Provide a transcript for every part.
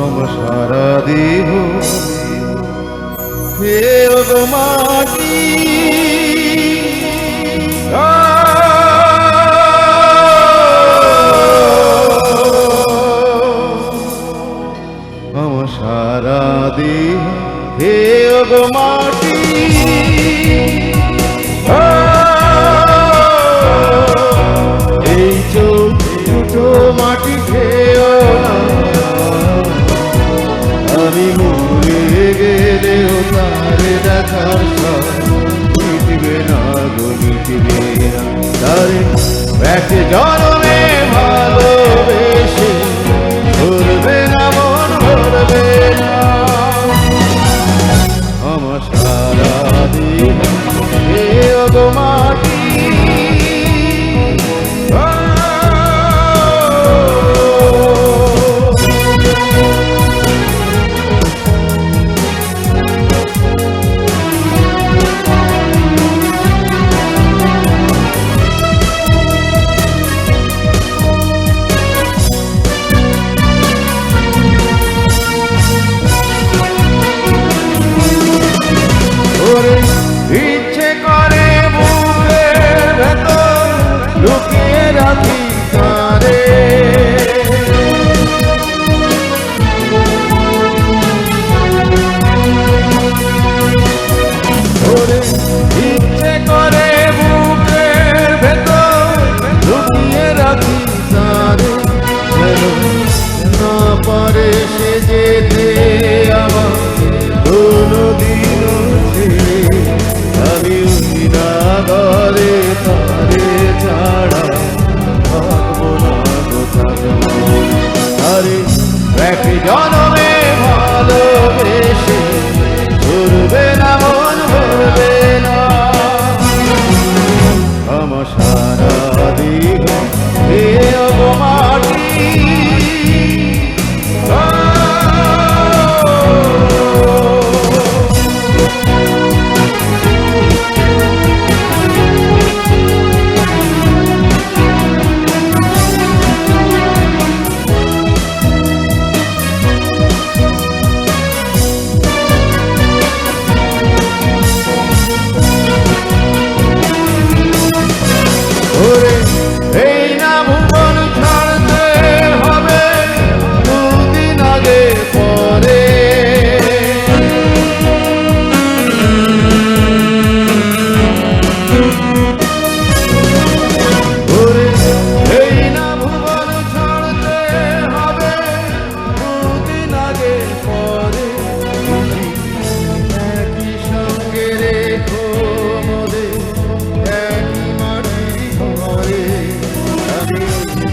আমার সারা দেহ। ফেরত মাটি করে। এক জনমে ভালোবেসে ভরবে না মন ভরবে না। আমার সারাদিন গো মা happy dawn.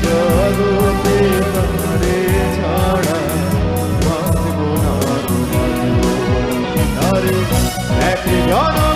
জগতে তোমারে ছাড়া বাঁচব না বাঁচব না রে এক জন